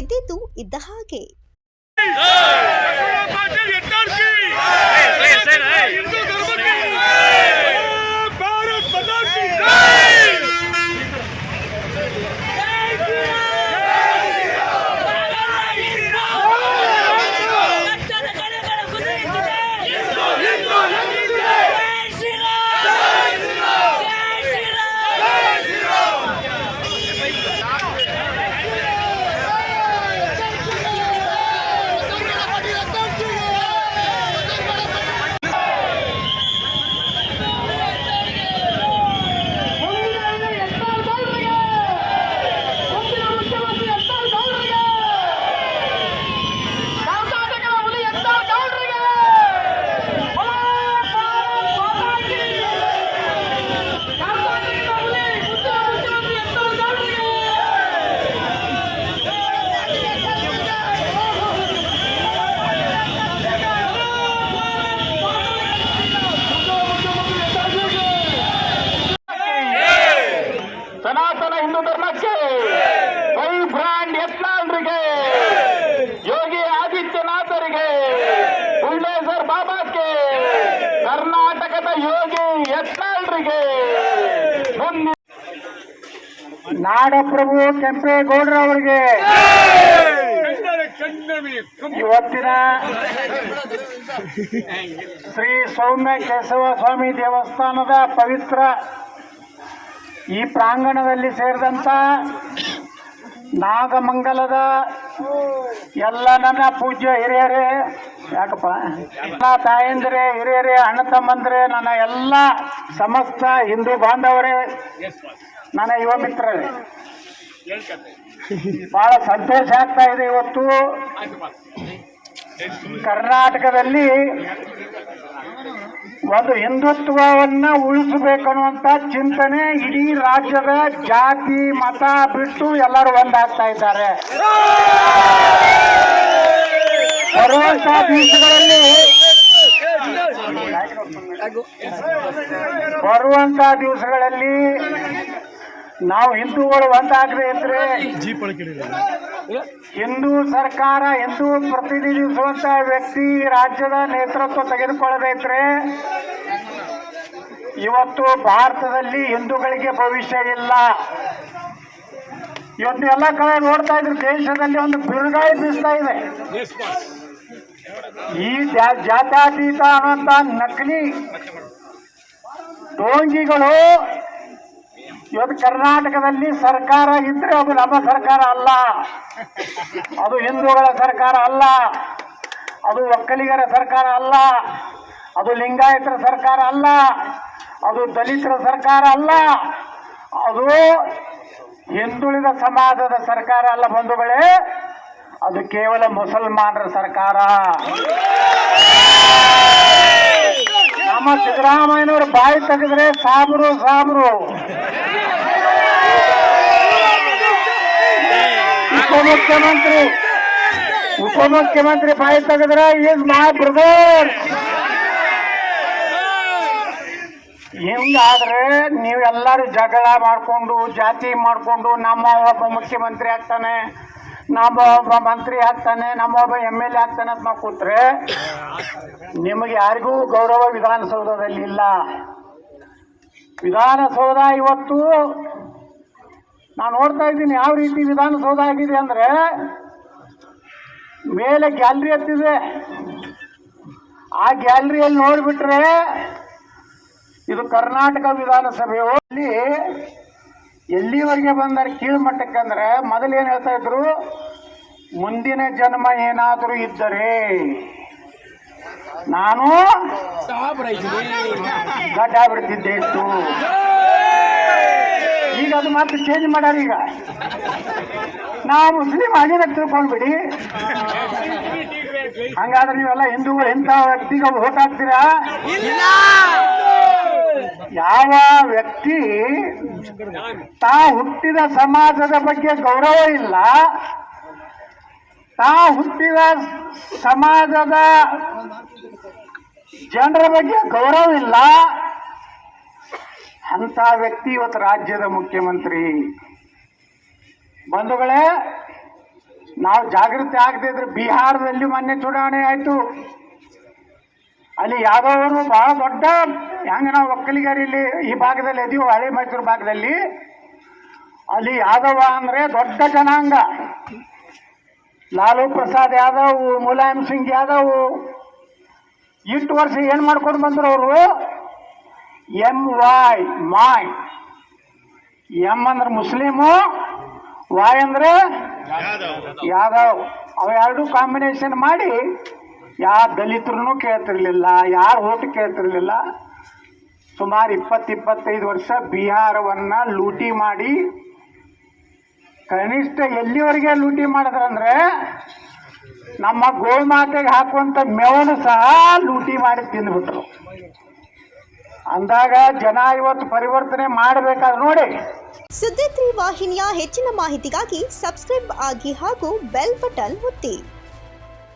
ಇದ್ದಿದ್ದು ಇದ್ದ ಹಾಗೆ. ನಾಡಪ್ರಭು ಕೆಂಪೇಗೌಡರವರಿಗೆ ಕೆಂಪೇಗೌಡರ ಅವರಿಗೆ. ಇವತ್ತಿನ ಶ್ರೀ ಸೌಮ್ಯ ಕೇಶವ ಸ್ವಾಮಿ ದೇವಸ್ಥಾನದ ಪವಿತ್ರ ಈ ಪ್ರಾಂಗಣದಲ್ಲಿ ಸೇರಿದಂತ ನಾಗಮಂಗಲದ ಎಲ್ಲ ನನ್ನ ಪೂಜ್ಯ ಹಿರಿಯರೇ ಯಾಕಪ್ಪ? ಎಲ್ಲ ತಾಯಂದ್ರೆ ಹಿರಿಯರೇ ಅಣ್ಣ ತಮ್ಮಂದ್ರೆ ನನ್ನ ಎಲ್ಲ ಸಮಸ್ತ ಹಿಂದೂ ಬಾಂಧವರೇ ನನ್ನ ಯುವ ಮಿತ್ರರೇ, ಬಹಳ ಸಂತೋಷ ಆಗ್ತಾ ಇದೆ ಇವತ್ತು. ಕರ್ನಾಟಕದಲ್ಲಿ ಒಂದು ಹಿಂದುತ್ವವನ್ನ ಉಳಿಸಬೇಕನ್ನುವಂತ ಚಿಂತನೆ ಇಡೀ ರಾಜ್ಯದ ಜಾತಿ, ಮತ ಬಿಟ್ಟು ಎಲ್ಲರೂ ಒಂದಾಗ್ತಾ ಇದ್ದಾರೆ. ಬರುವಂತ ದಿವಸಗಳಲ್ಲಿ ಬರುವಂತ ದಿವಸಗಳಲ್ಲಿ ನಾವು ಹಿಂದೂಗಳು ಒಂದಾಗದೆ ಇದ್ರೆ ಹಿಂದೂ ಸರ್ಕಾರ ಹಿಂದೂ ಪ್ರತಿನಿಧಿಸುವಂತ ವ್ಯಕ್ತಿ ರಾಜ್ಯದ ನೇತೃತ್ವ ತೆಗೆದುಕೊಳ್ಳಬೇಕ್ರೆ ಇವತ್ತು ಭಾರತದಲ್ಲಿ ಹಿಂದೂಗಳಿಗೆ ಭವಿಷ್ಯ ಇಲ್ಲ. ಇವತ್ತು ಎಲ್ಲ ಕಡೆ ನೋಡ್ತಾ ಇದ್ರು ದೇಶದಲ್ಲಿ ಒಂದು ಬಿರುಗಾಳಿ ಬೀಸ್ತಾ ಇದೆ. ಈ ಜಾತ್ಯಾತೀತ ಜಾತ್ಯತೀತ ಅನ್ನುವಂತ ನಕಲಿ ಡೋಂಗಿಗಳು ಇವತ್ತು ಕರ್ನಾಟಕದಲ್ಲಿ ಸರ್ಕಾರ ಇದ್ರೆ ಅದು ನಮ್ಮ ಸರ್ಕಾರ ಅಲ್ಲ. ಅದು ಹಿಂದೂಗಳ ಸರ್ಕಾರ ಅಲ್ಲ. ಅದು ಒಕ್ಕಲಿಗರ ಸರ್ಕಾರ ಅಲ್ಲ. ಅದು ಲಿಂಗಾಯತರ ಸರ್ಕಾರ ಅಲ್ಲ. ಅದು ದಲಿತರ ಸರ್ಕಾರ ಅಲ್ಲ. ಅದು ಹಿಂದುಳಿದ ಸಮಾಜದ ಸರ್ಕಾರ ಅಲ್ಲ ಬಂಧುಗಳೇ. ಅದು ಕೇವಲ ಮುಸಲ್ಮಾನರ ಸರ್ಕಾರ. ನಮ್ಮ ಸಿದ್ದರಾಮಯ್ಯನವರು ಬಾಯಿ ತೆಗೆದ್ರೆ ಸಾಬ್ರು ಸಾಬ್ರು. ಉಪಮುಖ್ಯಮಂತ್ರಿ ಉಪಮುಖ್ಯಮಂತ್ರಿ ಬಾಯಿ ತೆಗೆದ್ರೆ ಈಸ್ ಮೈ ಬ್ರದರ್. ಹಿಂಗಾದ್ರೆ ನೀವೆಲ್ಲರೂ ಜಗಳ ಮಾಡಿಕೊಂಡು, ಜಾತಿ ಮಾಡಿಕೊಂಡು, ನಮ್ಮ ಒಬ್ಬ ಮುಖ್ಯಮಂತ್ರಿ ಆಗ್ತಾನೆ, ನಮ್ಮ ಒಬ್ಬ ಮಂತ್ರಿ ಆಗ್ತಾನೆ, ನಮ್ಮ ಒಬ್ಬ ಎಂ ಎಲ್ ಎ ಆಗ್ತಾನೆ ಅಂತ ನಾವು ಕೂತ್ರೆ, ನಿಮಗೆ ಯಾರಿಗೂ ಗೌರವ ವಿಧಾನಸೌಧದಲ್ಲಿ ಇಲ್ಲ. ವಿಧಾನಸೌಧ ಇವತ್ತು ನಾನು ನೋಡ್ತಾ ಇದ್ದೀನಿ ಯಾವ ರೀತಿ ವಿಧಾನಸೌಧ ಆಗಿದೆ ಅಂದ್ರೆ ಮೇಲೆ ಗ್ಯಾಲರಿ ಹತ್ತಿದೆ. ಆ ಗ್ಯಾಲರಿಯಲ್ಲಿ ನೋಡಿಬಿಟ್ರೆ ಇದು ಕರ್ನಾಟಕ ವಿಧಾನಸಭೆಯಲ್ಲಿ ಎಲ್ಲಿವರೆಗೆ ಬಂದರೆ ಕೀಳ್ಮಟ್ಟಕ್ಕೆ ಅಂದ್ರೆ ಮೊದಲು ಏನು ಹೇಳ್ತಾ ಇದ್ರು? ಮುಂದಿನ ಜನ್ಮ ಏನಾದರೂ ಇದ್ದರೆ ನಾನು ಗಡ್ಡ ಬಿಡ್ತಿದ್ದೆ ಇತ್ತು ಈಗ ಅದು ಮಾತ್ರ ಚೇಂಜ್ ಮಾಡ್ಯಾರ ಈಗ. ನಾವು ಮುಸ್ಲಿಂ ಆಗಿನ ತಿಳ್ಕೊಂಡ್ಬಿಡಿ ಹಂಗಾದ್ರೆ ನೀವೆಲ್ಲ ಹಿಂದೂಗಳು ಎಂತ ವ್ಯಕ್ತಿಗೆ ಓಟ್ ಹಾಕ್ತೀರಾ? ಯಾವ ವ್ಯಕ್ತಿ ತಾ ಹುಟ್ಟಿದ ಸಮಾಜದ ಬಗ್ಗೆ ಗೌರವ ಇಲ್ಲ ತಾ ಹುಟ್ಟಿದ ಸಮಾಜದ ಜನರ ಬಗ್ಗೆ ಗೌರವ ಇಲ್ಲ ಅಂತ ವ್ಯಕ್ತಿ ಇವತ್ತು ರಾಜ್ಯದ ಮುಖ್ಯಮಂತ್ರಿ. ಬಂಧುಗಳೇ, ನಾವು ಜಾಗೃತಿ ಆಗದಿದ್ರೆ ಬಿಹಾರದಲ್ಲಿ ಮೊನ್ನೆ ಚುನಾವಣೆ ಆಯಿತು. ಅಲ್ಲಿ ಯಾದವರು ಬಹಳ ದೊಡ್ಡ, ಹೆಂಗೆ ನಾವು ಒಕ್ಕಲಿಗರು ಇಲ್ಲಿ ಈ ಭಾಗದಲ್ಲಿ ಇದೀವಿ, ಹಳೆ ಮೈಸೂರು ಭಾಗದಲ್ಲಿ, ಅಲ್ಲಿ ಯಾದವ ಅಂದರೆ ದೊಡ್ಡ ಜನಾಂಗ. ಲಾಲು ಪ್ರಸಾದ್ ಯಾದವ್, ಮುಲಾಯಂ ಸಿಂಗ್ ಯಾದವ್ ಇಷ್ಟು ವರ್ಷ ಏನು ಮಾಡ್ಕೊಂಡು ಬಂದರು ಅವರು? M Y Mai. ಎಂ ಅಂದ್ರೆ ಮುಸ್ಲಿಮು ವಾಯ್ ಅಂದ್ರೆ ಯಾದವ್. ಅವೆರಡು ಕಾಂಬಿನೇಷನ್ ಮಾಡಿ ಯಾವ ದಲಿತರು ಕೇಳ್ತಿರ್ಲಿಲ್ಲ ಯಾರು ಓಟ್ ಕೇಳ್ತಿರ್ಲಿಲ್ಲ. ಸುಮಾರು ಇಪ್ಪತ್ತು ಇಪ್ಪತ್ತೈದು ವರ್ಷ ಬಿಹಾರವನ್ನ ಲೂಟಿ ಮಾಡಿ ಕನಿಷ್ಠ ಎಲ್ಲಿವರೆಗೆ ಲೂಟಿ ಮಾಡಿದ್ರಂದ್ರೆ ನಮ್ಮ ಗೋಮಾತೆಗೆ ಹಾಕುವಂತ ಮೇವನ್ನು ಸಹ ಲೂಟಿ ಮಾಡಿ ತಿಂದ್ಬಿಟ್ರು. ಅಂದಾಗ ಜನ ಇವತ್ತು ಪರಿವರ್ತನೆ ಮಾಡಬೇಕಾದ್ರೆ ನೋಡಿ. ಸುದ್ದಿ ವಾಹಿನಿಯ ಹೆಚ್ಚಿನ ಮಾಹಿತಿಗಾಗಿ ಸಬ್ಸ್ಕ್ರೈಬ್ ಆಗಿ ಹಾಗೂ ಬೆಲ್ ಬಟನ್ ಒತ್ತಿ.